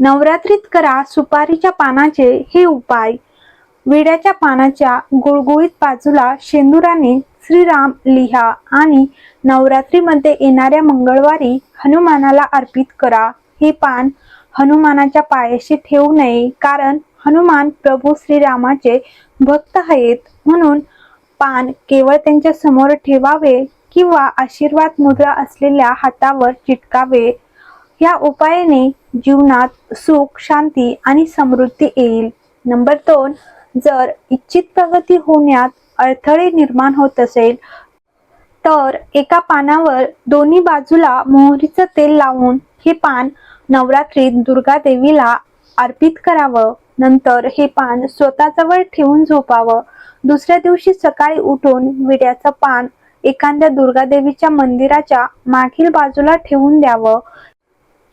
नवरात्रीत करा सुपारीच्या पानाचे हे उपाय. विड्याच्या पानाच्या गुळगुळीत बाजूला शेंदुराने श्रीराम लिहा आणि नवरात्रीमध्ये येणाऱ्या मंगळवारी हनुमानाला अर्पित करा. हे पान हनुमानाच्या पायाशी ठेवू नये कारण हनुमान प्रभू श्रीरामाचे भक्त आहेत. म्हणून पान केवळ त्यांच्यासमोर ठेवावे किंवा आशीर्वाद मुद्रा असलेल्या हातावर चिटकावे. या उपायाने जीवनात सुख शांती आणि समृद्धी येईल. नंबर दोन जर इच्छित प्रगती होण्यात अडथळे निर्माण होत असेल तर एका पानावर दोन्ही बाजूला मोहरीचं तेल लावून हे पान नवरात्रीत दुर्गा देवीला अर्पित करावं. नंतर हे पान स्वतःजवळ ठेवून झोपावं. दुसऱ्या दिवशी सकाळी उठून विड्याचं पान एखाद्या दुर्गा देवीच्या मंदिराच्या मागील बाजूला ठेवून द्यावं.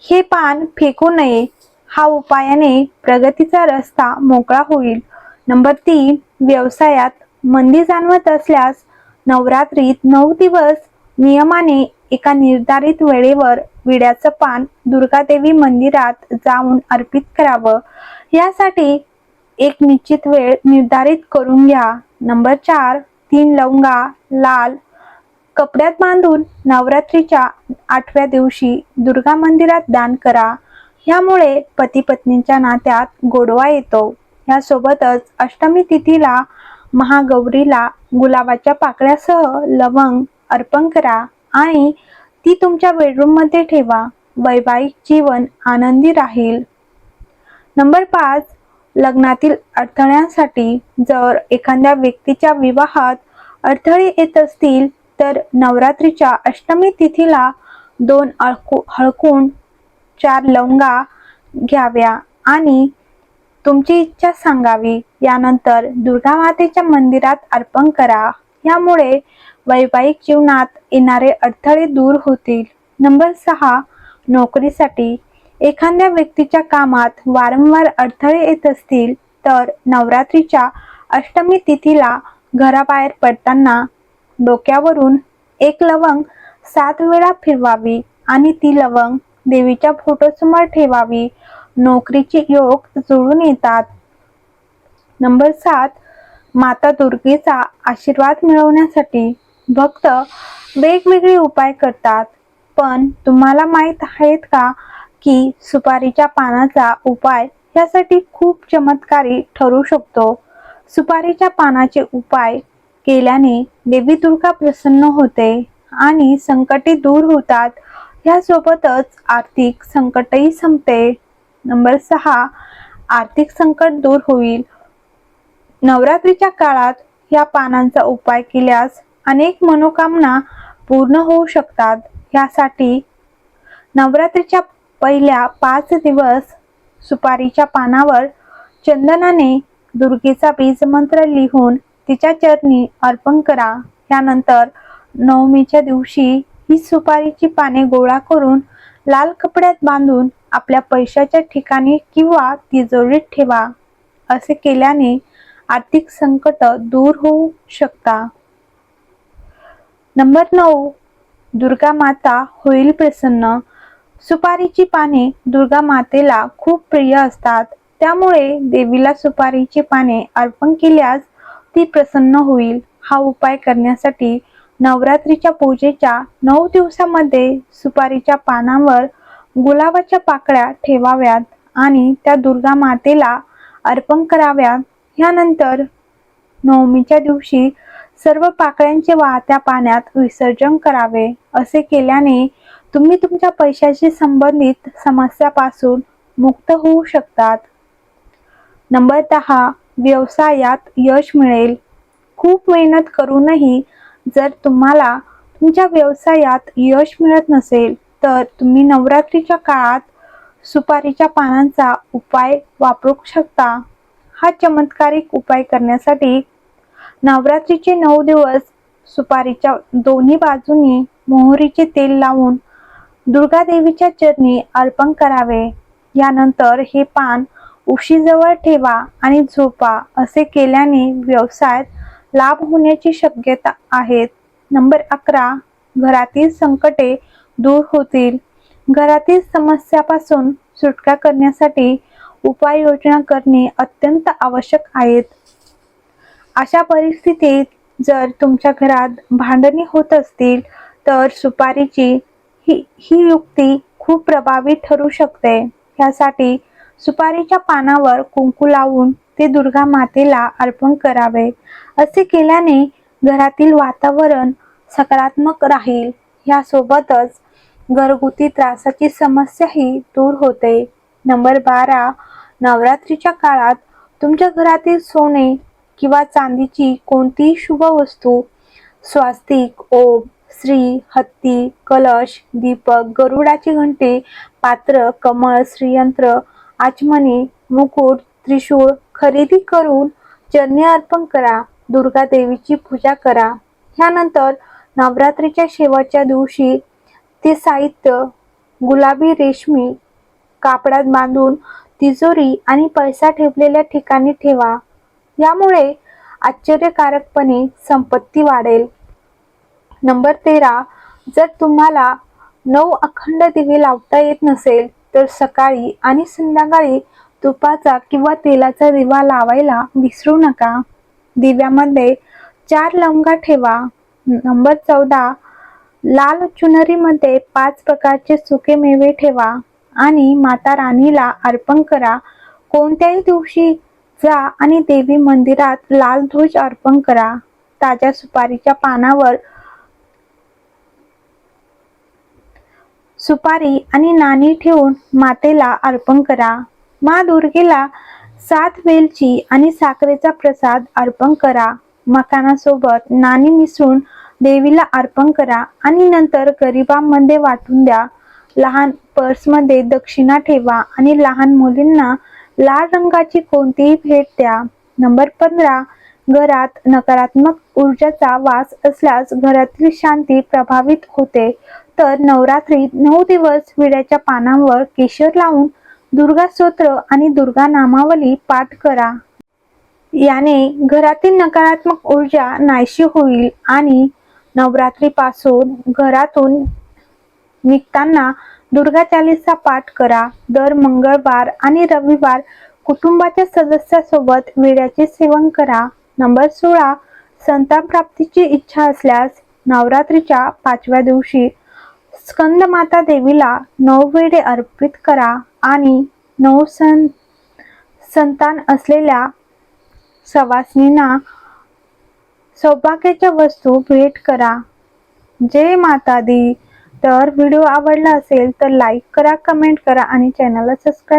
हे पान फेकू नये. हा उपायाने प्रगतीचा रस्ता मोकळा होईल. नंबर तीन व्यवसायात मंदी जाणवत असल्यास नवरात्रीत नऊ दिवस नियमाने एका निर्धारित वेळेवर विड्याचं पान दुर्गादेवी मंदिरात जाऊन अर्पित करावं. यासाठी एक निश्चित वेळ निर्धारित करून घ्या. नंबर चार तीन लवंगा लाल कपड्यात बांधून नवरात्रीच्या आठव्या दिवशी दुर्गा मंदिरात दान करा. यामुळे पती पत्नीच्या नात्यात गोडवा येतो. यासोबतच अष्टमी तिथीला महागौरीला गुलाबाच्या पाकळ्यासह लवंग अर्पण करा आणि ती तुमच्या बेडरूममध्ये ठेवा. वैवाहिक जीवन आनंदी राहील. नंबर पाच लग्नातील अडथळ्यांसाठी जर एखाद्या व्यक्तीच्या विवाहात अडथळे येत असतील तर नवरात्रीच्या अष्टमी तिथीला दोन अळकू हळकून चार लवंगा घ्याव्या आणि तुमची इच्छा सांगावी. यानंतर दुर्गा मातेच्या मंदिरात अर्पण करा. यामुळे वैवाहिक जीवनात येणारे अडथळे दूर होतील. नंबर सहा नोकरीसाठी. एखाद्या व्यक्तीच्या कामात वारंवार अडथळे येत असतील तर नवरात्रीच्या अष्टमी तिथीला घराबाहेर पडताना डोक्यावरून एक लवंग सात वेळा फिरवावी आणि ती लवंग देवीच्या फोटोसमोर ठेवावी. नोकरीचे योग जुळून येतात. नंबर सात माता दुर्गेचा आशीर्वाद मिळवण्यासाठी भक्त वेगवेगळे उपाय करतात. पण तुम्हाला माहीत आहेत का की सुपारीच्या पानाचा उपाय यासाठी खूप चमत्कारी ठरू शकतो. सुपारीच्या पानाचे उपाय केल्याने देवी दुर्गा प्रसन्न होते आणि संकटे दूर होतात. यासोबतच आर्थिक संकटही संपते. नंबर सहा आर्थिक संकट दूर होईल. नवरात्रीच्या काळात या पानांचा उपाय केल्यास अनेक मनोकामना पूर्ण होऊ शकतात. यासाठी नवरात्रीच्या पहिल्या पाच दिवस सुपारीच्या पानावर चंदनाने दुर्गेचा बीज मंत्र लिहून तिच्या चरणी अर्पण करा. यानंतर नवमीच्या दिवशी ही सुपारीची पाने गोळा करून लाल कपड्यात बांधून आपल्या पैशाच्या ठिकाणी किंवा तिजोरीत ठेवा. असे केल्याने आर्थिक संकट दूर होऊ शकता. नंबर नऊ दुर्गा माता होईल प्रसन्न. सुपारीची पाने दुर्गा मातेला खूप प्रिय असतात. त्यामुळे देवीला सुपारीची पाने अर्पण केल्यास ती प्रसन्न होईल हा उपाय करण्यासाठी नवरात्रीच्या पूजेच्या नऊ दिवसामध्ये सुपारीच्या पानावर गुलाबाच्या पाकळ्या ठेवाव्यात आणि त्या दुर्गा मातेला अर्पण कराव्यात. ह्यानंतर नवमीच्या दिवशी सर्व पाकळ्यांचे वाहत्या पाण्यात विसर्जन करावे असे केल्याने तुम्ही तुमच्या पैशाशी संबंधित समस्यापासून मुक्त होऊ शकतात. नंबर दहा व्यवसायात यश मिळेल. खूप मेहनत करूनही जर तुम्हाला तुमच्या व्यवसायात यश मिळत नसेल तर तुम्ही नवरात्रीच्या काळात सुपारीच्या पानांचा उपाय वापरू शकता. हा चमत्कारिक उपाय करण्यासाठी नवरात्रीचे नऊ दिवस सुपारीच्या दोन्ही बाजूनी मोहरीचे तेल लावून दुर्गा देवीच्या चरणी अर्पण करावे. यानंतर हे पान उशीजवळ ठेवा आणि झोपा असे केल्याने व्यवसायात लाभ होण्याची शक्यता आहेत. नंबर अकरा घरातील संकटे दूर होतील. घरातील समस्यापासून सुटका करण्यासाठी उपाययोजना करणे अत्यंत आवश्यक आहेत. अशा परिस्थितीत जर तुमच्या घरात भांडणे होत असतील तर सुपारीची ही ही युक्ती खूप प्रभावी ठरू शकते. यासाठी सुपारीच्या पानावर कुंकू लावून ते दुर्गा मातेला अर्पण करावे. असे केल्याने घरातील वातावरण सकारात्मक राहील. यासोबतच घरगुती त्रासाची समस्याही दूर होते. नंबर बारा नवरात्रीच्या काळात तुमच्या घरातील सोने किंवा चांदीची कोणतीही शुभ वस्तू स्वास्तिक ओम श्री हत्ती कलश दीपक गरुडाची घंटे पात्र कमळ श्रीयंत्र आचमनी मुकुट त्रिशूळ खरेदी करून चरणी अर्पण करा दुर्गा देवीची पूजा करा. ह्यानंतर नवरात्रीच्या शेवटच्या दिवशी ते साहित्य गुलाबी रेशमी कापडात बांधून तिजोरी आणि पैसा ठेवलेल्या ठिकाणी ठेवा. यामुळे आश्चर्यकारकपणे संपत्ती वाढेल. नंबर तेरा जर तुम्हाला नऊ अखंड दिवे लावता येत नसेल तर सकाळी आणि संध्याकाळी तुपाचा किंवा तेलाचा दिवा लावायला विसरू नका. दिव्यामध्ये चार लवंगा ठेवा. नंबर चौदा लाल चुनरीमध्ये पाच प्रकारचे सुके मेवे ठेवा आणि माता राणीला अर्पण करा. कोणत्याही दिवशी जा आणि देवी मंदिरात लाल ध्वज अर्पण करा. ताज्या सुपारीच्या पानावर सुपारी आणि नाणी ठेवून मातेला अर्पण करा. मा दुर्गेला सात वेलची आणि साखरेचा प्रसाद अर्पण करा. मखानासोबत नाणी मिसळून देवीला अर्पण करा आणि नंतर गरिबांमध्ये वाटून द्या. लहान पर्समध्ये दक्षिणा ठेवा आणि लहान मुलींना लाल रंगाची कोणतीही भेट द्या. नंबर पंधरा घरात नकारात्मक ऊर्जाचा वास असल्यास घरातील शांती प्रभावित होते. तर नवरात्रीत नऊ दिवस विड्याच्या पानांवर केशर लावून दुर्गा स्तोत्र आणि दुर्गा नामावली पाठ करा. याने घरातील नकारात्मक ऊर्जा नाहीशी होईल आणि नवरात्रीपासून घरातून निघताना दुर्गा चालीसा पाठ करा. दर मंगळवार आणि रविवार कुटुंबाच्या सदस्यासोबत विड्याचे सेवन करा. नंबर सोळा संतान प्राप्तीची इच्छा असल्यास नवरात्रीच्या पाचव्या दिवशी स्कंद माता देवीला नऊवीडे अर्पित करा आणि नऊ सं संतान असलेल्या सवासनींना सौभाग्याच्या वस्तू भेट करा. जय माता दी. तर व्हिडिओ आवडला असेल तर लाईक करा कमेंट करा आणि चॅनलला सबस्क्राईब